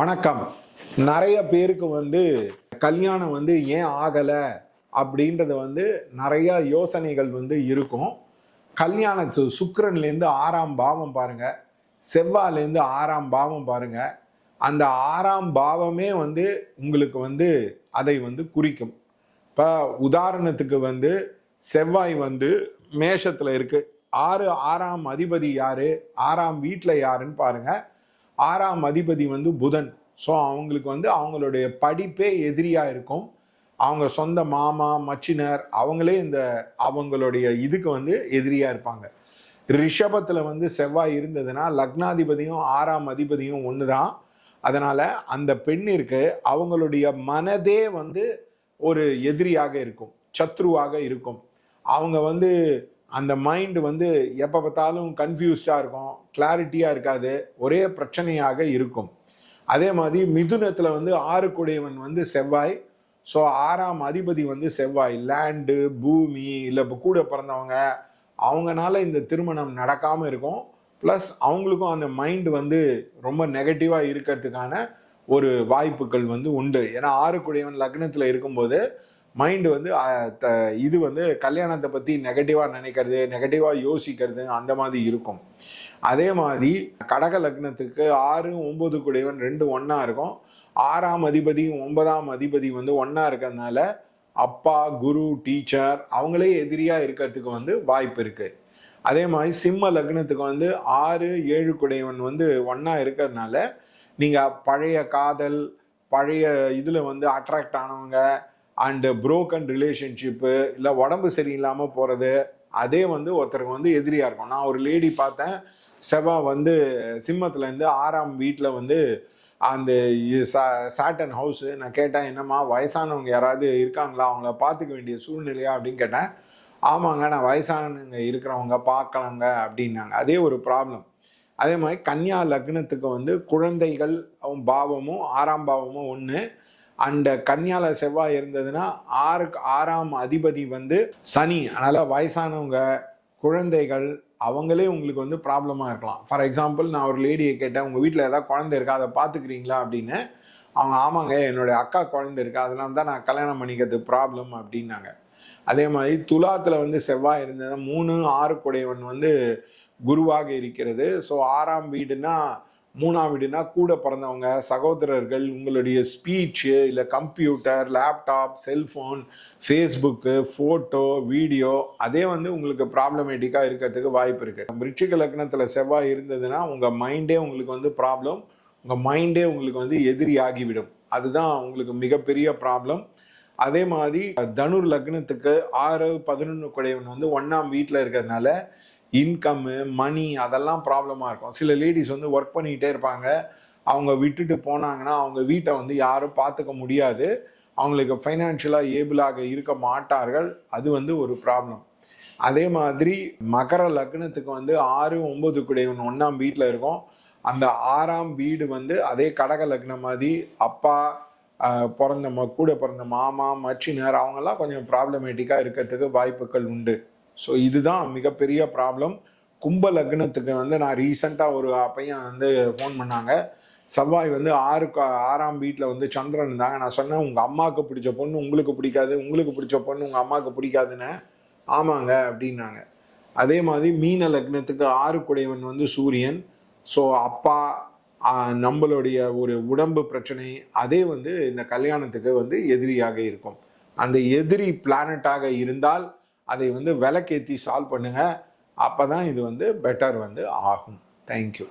வணக்கம். நிறைய பேருக்கு வந்து கல்யாணம் வந்து ஏன் ஆகலை அப்படின்றது வந்து நிறைய யோசனைகள் வந்து இருக்கும். கல்யாணத்து சுக்கரன்லேருந்து ஆறாம் பாவம் பாருங்க. செவ்வாயிலேருந்து ஆறாம் பாவம் பாருங்க. அந்த ஆறாம் பாவமே வந்து உங்களுக்கு வந்து அதை வந்து குறிக்கும். இப்போ உதாரணத்துக்கு வந்து செவ்வாய் வந்து மேஷத்தில் இருக்கு. ஆறு ஆறாம் அதிபதி யாரு? ஆறாம் வீட்டில் யாருன்னு பாருங்கள் ஆறாம் அதிபதி வந்து புதன். ஸோ அவங்களுக்கு வந்து அவங்களுடைய படிப்பே எதிரியாக இருக்கும். அவங்க சொந்த மாமா மச்சினர் அவங்களே இந்த அவங்களுடைய இதுக்கு வந்து எதிரியாக இருப்பாங்க. ரிஷபத்தில் வந்து செவ்வாய் இருந்ததுன்னா லக்னாதிபதியும் ஆறாம் அதிபதியும் ஒன்று தான் அதனால் அந்த பெண்ணிற்கு அவங்களுடைய மனதே வந்து ஒரு எதிரியாக இருக்கும் சத்ருவாக இருக்கும். அவங்க வந்து அந்த மைண்டு வந்து எப்போ பார்த்தாலும் கன்ஃபியூஸ்டாக இருக்கும் கிளாரிட்டியாக இருக்காது ஒரே பிரச்சனையாக இருக்கும். அதே மாதிரி மிதுனத்தில் வந்து ஆறுக்குடையவன் வந்து செவ்வாய் ஸோ ஆறாம் அதிபதி வந்து செவ்வாய். லேண்டு பூமி இல்லை இப்போ கூட பிறந்தவங்க அவங்கனால இந்த திருமணம் நடக்காமல் இருக்கும். ப்ளஸ் அவங்களுக்கும் அந்த மைண்டு வந்து ரொம்ப நெகட்டிவாக இருக்கிறதுக்கான ஒரு வாய்ப்புகள் வந்து உண்டு. ஏன்னா ஆறுக்குடையவன் லக்னத்தில் இருக்கும்போது மைண்டு வந்து த- இது வந்து கல்யாணத்தை பற்றி நெகட்டிவாக நினைக்கிறது நெகட்டிவாக யோசிக்கிறது அந்த மாதிரி இருக்கும். அதே மாதிரி கடக லக்னத்துக்கு ஆறு ஒம்பது குடைவன் ரெண்டு ஒன்றா இருக்கும். ஆறாம் அதிபதி ஒன்பதாம் அதிபதி வந்து ஒன்றா இருக்கிறதுனால அப்பா குரு டீச்சர் அவங்களே எதிரியாக இருக்கிறதுக்கு வந்து வாய்ப்பு இருக்குது அதே மாதிரி சிம்ம லக்னத்துக்கு வந்து ஆறு ஏழு குடையவன் வந்து ஒன்றா இருக்கிறதுனால நீங்கள் பழைய காதல் பழைய இதில் வந்து அட்ராக்ட் ஆனவங்க அண்டு புரோக்கன் ரிலேஷன்ஷிப்பு இல்லை உடம்பு சரியில்லாமல் போகிறது அதே வந்து ஒருத்தருக்கு வந்து எதிரியாக இருக்கும். நான் ஒரு லேடி பார்த்தேன் செவ்வா வந்து சிம்மத்துலேருந்து ஆறாம் வீட்டில் வந்து அந்த சாட்டன் ஹவுஸு நான் கேட்டேன் என்னம்மா வயசானவங்க யாராவது இருக்காங்களா? அவங்கள பார்த்துக்க வேண்டிய சூழ்நிலையா? அப்படின்னு கேட்டேன். ஆமாங்க நான் வயசானவங்க இருக்கிறவங்க பார்க்கலாங்க அப்படின்னாங்க. அதே ஒரு ப்ராப்ளம் அதே மாதிரி கன்னியா லக்னத்துக்கு வந்து குழந்தைகள் அவன் பாவமும் ஆறாம் பாவமும் ஒன்று அந்த கன்னியால செவ்வாய் இருந்ததுன்னா ஆறுக்கு ஆறாம் அதிபதி வந்து சனி. அதனால வயசானவங்க குழந்தைகள் அவங்களே உங்களுக்கு வந்து ப்ராப்ளமாக இருக்கலாம். ஃபார் எக்ஸாம்பிள் நான் ஒரு லேடியை கேட்டேன் உங்கள் வீட்டில் ஏதாவது குழந்தை இருக்கா? அதை பார்த்துக்கிறீங்களா? அப்படின்னு. அவங்க ஆமாங்க என்னுடைய அக்கா குழந்தை இருக்கா? அதெல்லாம் தான் நான் கல்யாணம் பண்ணிக்கிறது ப்ராப்ளம் அப்படின்னாங்க. அதே மாதிரி துலாத்தில் வந்து செவ்வாய் இருந்தது மூணு ஆறு குடையவன் வந்து குருவாக இருக்கிறது. ஸோ ஆறாம் வீடுனா மூணாம் வீடுனா கூட பிறந்தவங்க சகோதரர்கள் உங்களுடைய ஸ்பீச்சு இல்லை computer laptop cellphone Facebook photo video அதே வந்து உங்களுக்கு ப்ராப்ளமேட்டிக்காக இருக்கிறதுக்கு வாய்ப்பு இருக்குது விருச்சிக லக்னத்தில் செவ்வாய் இருந்ததுன்னா உங்கள் மைண்டே உங்களுக்கு வந்து ப்ராப்ளம் உங்கள் மைண்டே உங்களுக்கு வந்து எதிரி ஆகிவிடும் அதுதான் உங்களுக்கு மிகப்பெரிய ப்ராப்ளம் அதே மாதிரி தனுர் லக்னத்துக்கு ஆறு பதினொன்று குடையவன் வந்து ஒன்றாம் வீட்டில் இருக்கிறதுனால இன்கம்மு மணி அதெல்லாம் ப்ராப்ளமாக இருக்கும். சில லேடிஸ் வந்து ஒர்க் பண்ணிக்கிட்டே இருப்பாங்க. அவங்க விட்டுட்டு போனாங்கன்னா அவங்க வீட்டை வந்து யாரும் பார்த்துக்க முடியாது. அவங்களுக்கு ஃபைனான்ஷியலாக ஏபிளாக இருக்க மாட்டார்கள். அது வந்து ஒரு ப்ராப்ளம் அதே மாதிரி மகர லக்னத்துக்கு வந்து ஆறு ஒன்பது குடையவன் ஒன்றாம் வீட்டில் இருக்கும். அந்த ஆறாம் வீடு வந்து அதே கடக லக்னம் மாதிரி அப்பா பிறந்த ம- கூட பிறந்த மாமா மச்சினர் அவங்கெல்லாம் கொஞ்சம் ப்ராப்ளமேட்டிக்காக இருக்கிறதுக்கு வாய்ப்புகள் உண்டு. ஸோ இதுதான் மிகப்பெரிய ப்ராப்ளம் கும்ப லக்னத்துக்கு வந்து நான் ரீசெண்டாக ஒரு பையன் வந்து ஃபோன் பண்ணாங்க. செவ்வாய் வந்து ஆறு ஆறாம் வீட்டில் வந்து சந்திரன் இருந்தாங்க. நான் சொன்னேன் உங்கள் அம்மாவுக்கு பிடிச்ச பொண்ணு உங்களுக்கு பிடிக்காது உங்களுக்கு பிடிச்ச பொண்ணு உங்கள் அம்மாவுக்கு பிடிக்காதுன்னு. ஆமாங்க அப்படின்னாங்க. அதே மாதிரி மீன லக்னத்துக்கு ஆறு குடைவன் வந்து சூரியன். ஸோ அப்பா நம்மளுடைய ஒரு உடம்பு பிரச்சனை அதே வந்து இந்த கல்யாணத்துக்கு வந்து எதிரியாக இருக்கும். அந்த எதிரி பிளானட்டாக இருந்தால் அதை வந்து விலக்கேற்றி சால்வ் பண்ணுங்கள் அப்போ தான் இது வந்து பெட்டர் வந்து ஆகும். தேங்க்யூ